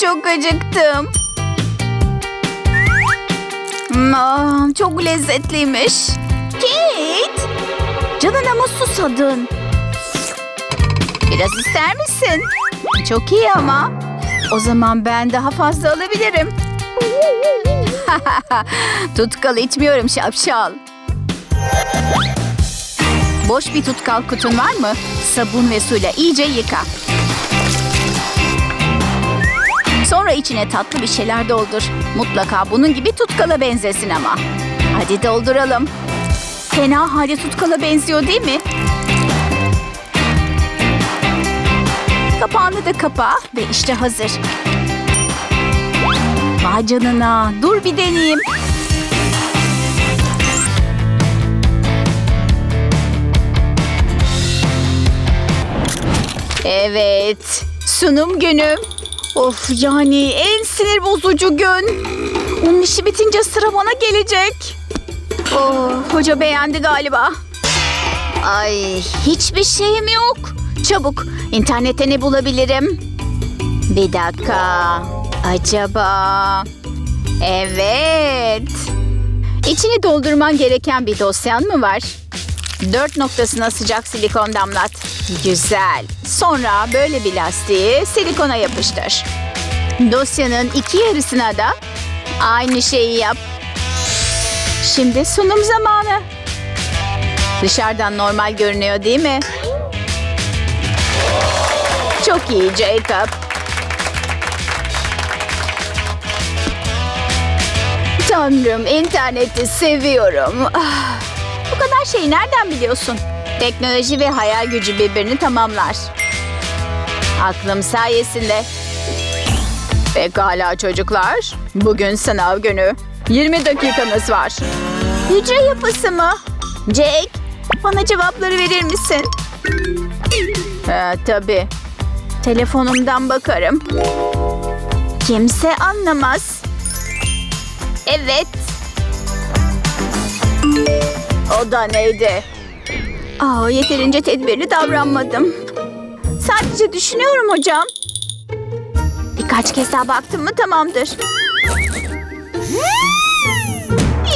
çok acıktım. Aa, çok lezzetliymiş. Kate! Canına mı susadın? Biraz ister misin? Çok iyi ama. O zaman ben daha fazla alabilirim. tutkal içmiyorum şapşal. Boş bir tutkal kutun var mı? Sabun ve suyla iyice yıka. Sonra içine tatlı bir şeyler doldur. Mutlaka bunun gibi tutkala benzesin ama. Hadi dolduralım. Fena halde tutkala benziyor değil mi? Kapağını da kapa ve işte hazır. Vay canına. Dur bir deneyeyim. Evet. Sunum günü. Of yani en sinir bozucu gün. Onun işi bitince sıra bana gelecek. Oh, hoca beğendi galiba. Ay hiçbir şeyim yok. Çabuk internette ne bulabilirim? Bir dakika. Acaba... Evet. İçini doldurman gereken bir dosyan mı var? Dört noktasına sıcak silikon damlat. Güzel. Sonra böyle bir lastiği silikona yapıştır. Dosyanın iki yarısına da aynı şeyi yap. Şimdi sunum zamanı. Dışarıdan normal görünüyor değil mi? Çok iyi Jacob. Tanrım interneti seviyorum. Ah, bu kadar şeyi nereden biliyorsun? Teknoloji ve hayal gücü birbirini tamamlar. Aklım sayesinde. Pekala çocuklar. Bugün sınav günü. 20 dakikanız var. Hücre yapısı mı? Jake, bana cevapları verir misin? Ha, tabii. Telefonumdan bakarım. Kimse anlamaz. Evet. O da neydi? Aa, yeterince tedbirli davranmadım. Sadece düşünüyorum hocam. Birkaç kez daha baktım mı tamamdır.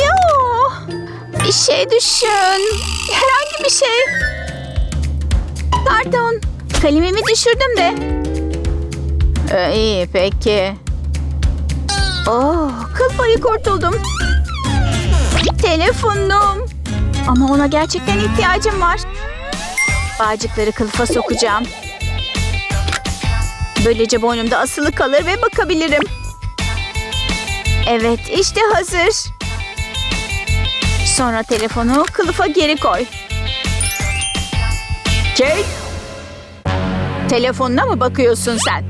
Yo, bir şey düşün. Herhangi bir şey. Pardon, kalemimi düşürdüm de. Ee, iyi, peki. Oh, kıl kurtuldum. Telefonum. Ama ona gerçekten ihtiyacım var. Bağcıkları kılıfa sokacağım. Böylece boynumda asılı kalır ve bakabilirim. Evet, işte hazır. Sonra telefonu kılıfa geri koy. Kate? Telefonuna mı bakıyorsun sen?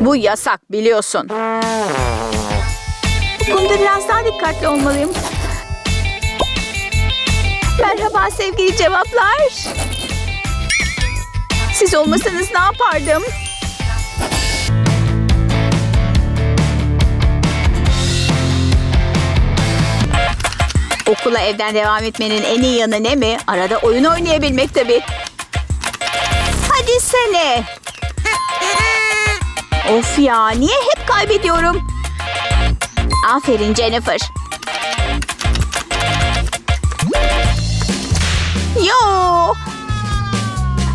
Bu yasak biliyorsun. Bu konuda biraz daha dikkatli olmalıyım. Merhaba sevgili cevaplar. Siz olmasanız ne yapardım? Okula evden devam etmenin en iyi yanı ne mi? Arada oyun oynayabilmek tabii. Hadi sene. Of ya niye hep kaybediyorum? Aferin Jennifer. Yo.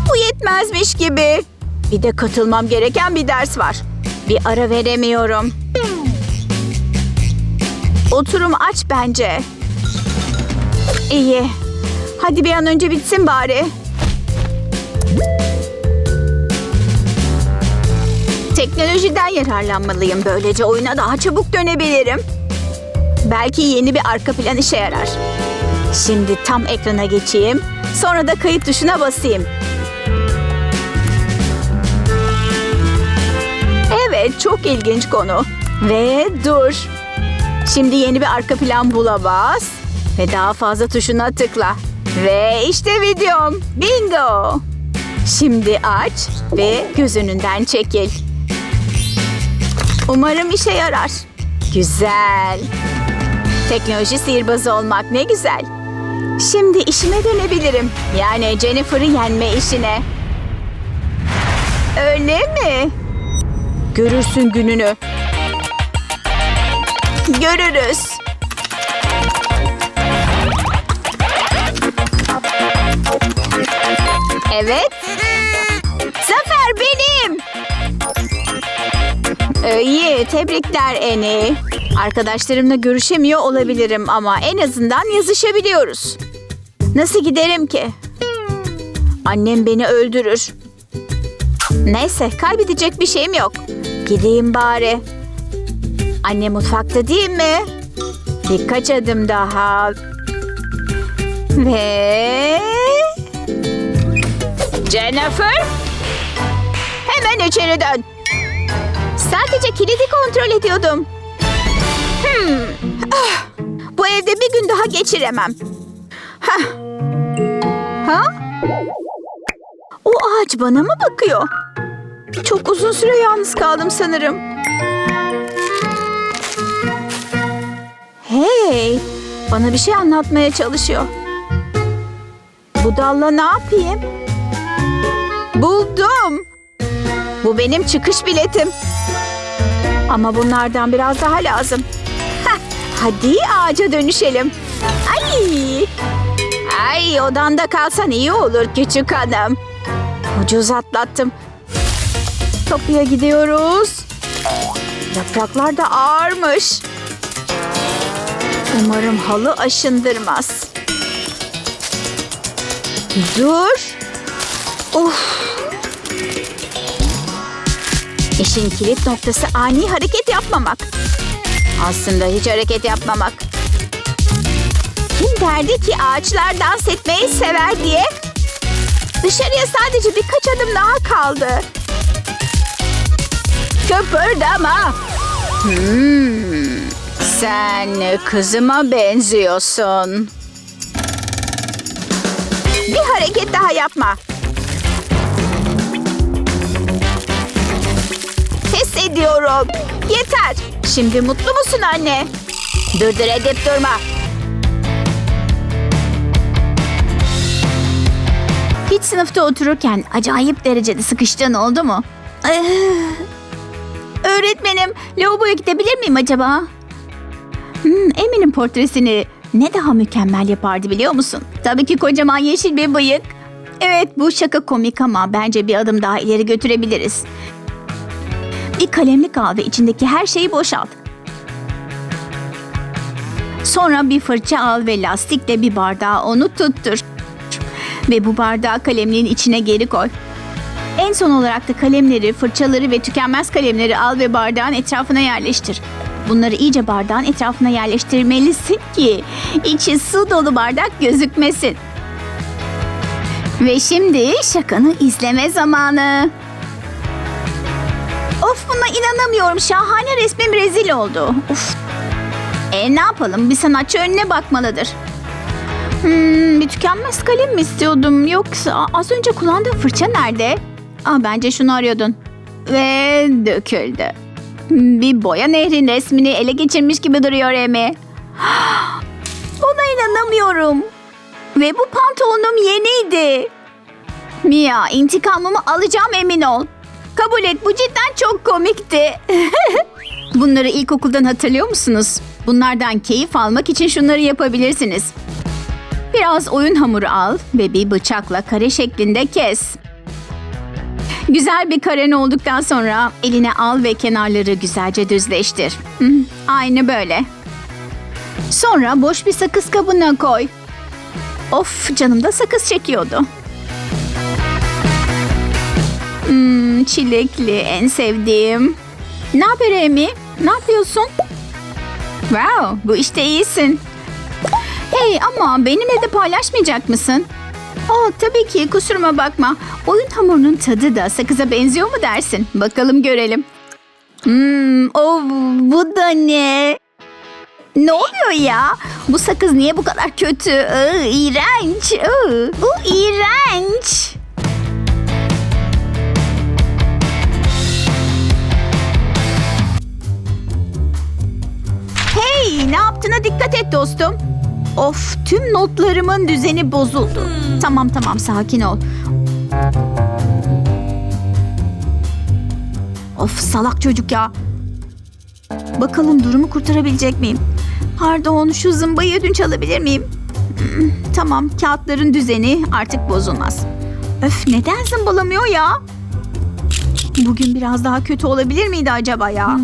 Bu yetmezmiş gibi. Bir de katılmam gereken bir ders var. Bir ara veremiyorum. Oturum aç bence. İyi. Hadi bir an önce bitsin bari. Teknolojiden yararlanmalıyım. Böylece oyuna daha çabuk dönebilirim. Belki yeni bir arka plan işe yarar. Şimdi tam ekrana geçeyim. Sonra da kayıt tuşuna basayım. Evet, çok ilginç konu. Ve dur. Şimdi yeni bir arka plan bula bas. Ve daha fazla tuşuna tıkla. Ve işte videom. Bingo. Şimdi aç ve göz önünden çekil. Umarım işe yarar. Güzel. Teknoloji sihirbazı olmak ne güzel. Şimdi işime dönebilirim. Yani Jennifer'ı yenme işine. Öyle mi? Görürsün gününü. Görürüz. Evet. Zafer benim. Ee, iyi, tebrikler Eni. Arkadaşlarımla görüşemiyor olabilirim ama en azından yazışabiliyoruz. Nasıl giderim ki? Annem beni öldürür. Neyse, kaybedecek bir şeyim yok. Gideyim bari. Anne mutfakta değil mi? Birkaç adım daha. Ve... Jennifer? Hemen içeri dön. Sadece kilidi kontrol ediyordum. Hmm. Ah, Bu evde bir gün daha geçiremem. Ha? O ağaç bana mı bakıyor? Çok uzun süre yalnız kaldım sanırım. Hey, bana bir şey anlatmaya çalışıyor. Bu dalla ne yapayım? Buldum. Bu benim çıkış biletim. Ama bunlardan biraz daha lazım. Heh, hadi ağaca dönüşelim. Ay! Ay odanda kalsan iyi olur küçük hanım. Ucuz atlattım. Kapıya gidiyoruz. Yapraklar da ağırmış. Umarım halı aşındırmaz. Dur. Of. İşin kilit noktası ani hareket yapmamak. Aslında hiç hareket yapmamak. Kim derdi ki ağaçlar dans etmeyi sever diye? Dışarıya sadece birkaç adım daha kaldı. Köpürdama. Hmm, sen kızıma benziyorsun. Bir hareket daha yapma. Pes ediyorum. Yeter. Şimdi mutlu musun anne? Durdur edip durma. Hiç sınıfta otururken acayip derecede sıkıştığın oldu mu? Eh. Öğretmenim, lavaboya gidebilir miyim acaba? Hmm, Eminim portresini ne daha mükemmel yapardı biliyor musun? Tabii ki kocaman yeşil bir bıyık. Evet bu şaka komik ama bence bir adım daha ileri götürebiliriz. Bir kalemlik al ve içindeki her şeyi boşalt. Sonra bir fırça al ve lastikle bir bardağa onu tuttur. Ve bu bardağı kalemliğin içine geri koy. En son olarak da kalemleri, fırçaları ve tükenmez kalemleri al ve bardağın etrafına yerleştir. Bunları iyice bardağın etrafına yerleştirmelisin ki içi su dolu bardak gözükmesin. Ve şimdi şakanı izleme zamanı. Of buna inanamıyorum. Şahane resmim rezil oldu. Of. E ne yapalım? Bir sanatçı önüne bakmalıdır. Hmm, bir tükenmez kalem mi istiyordum yoksa az önce kullandığım fırça nerede? Aa, bence şunu arıyordun. Ve döküldü. Bir boya nehrin resmini ele geçirmiş gibi duruyor Emi. Buna inanamıyorum. Ve bu pantolonum yeniydi. Mia intikamımı alacağım emin ol. Kabul et bu cidden çok komikti. Bunları ilkokuldan hatırlıyor musunuz? Bunlardan keyif almak için şunları yapabilirsiniz. Biraz oyun hamuru al ve bir bıçakla kare şeklinde kes. Güzel bir karen olduktan sonra eline al ve kenarları güzelce düzleştir. Aynı böyle. Sonra boş bir sakız kabına koy. Of canım da sakız çekiyordu. Hmm, çilekli en sevdiğim. Ne haber Emi? Ne yapıyorsun? Wow, bu işte iyisin. Hey ama benimle de paylaşmayacak mısın? Aa, tabii ki kusuruma bakma. Oyun hamurunun tadı da sakıza benziyor mu dersin? Bakalım görelim. Hmm, oh, bu da ne? Ne oluyor ya? Bu sakız niye bu kadar kötü? Iı, iğrenç. Iı, bu iğrenç. Hey, ne yaptığına dikkat et dostum. Of, tüm notlarımın düzeni bozuldu. Tamam tamam, sakin ol. Of salak çocuk ya. Bakalım durumu kurtarabilecek miyim? Pardon şu zımbayı ödünç alabilir miyim? Hmm, tamam kağıtların düzeni artık bozulmaz. Öf neden zımbalamıyor ya? Bugün biraz daha kötü olabilir miydi acaba ya?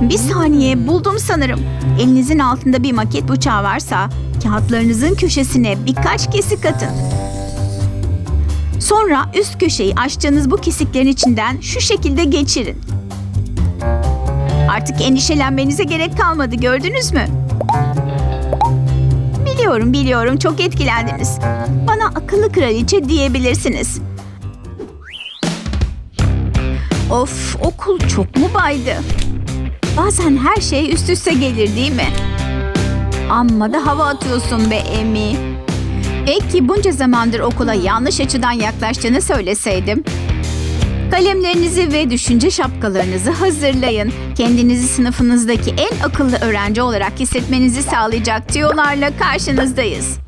Bir saniye buldum sanırım. Elinizin altında bir maket bıçağı varsa kağıtlarınızın köşesine birkaç kesik atın. Sonra üst köşeyi açtığınız bu kesiklerin içinden şu şekilde geçirin. Artık endişelenmenize gerek kalmadı gördünüz mü? Biliyorum biliyorum çok etkilendiniz. Bana akıllı kraliçe diyebilirsiniz. Of okul çok mu baydı? Bazen her şey üst üste gelir değil mi? Amma da hava atıyorsun be Emi. Peki bunca zamandır okula yanlış açıdan yaklaştığını söyleseydim. Kalemlerinizi ve düşünce şapkalarınızı hazırlayın. Kendinizi sınıfınızdaki en akıllı öğrenci olarak hissetmenizi sağlayacak tüyolarla karşınızdayız.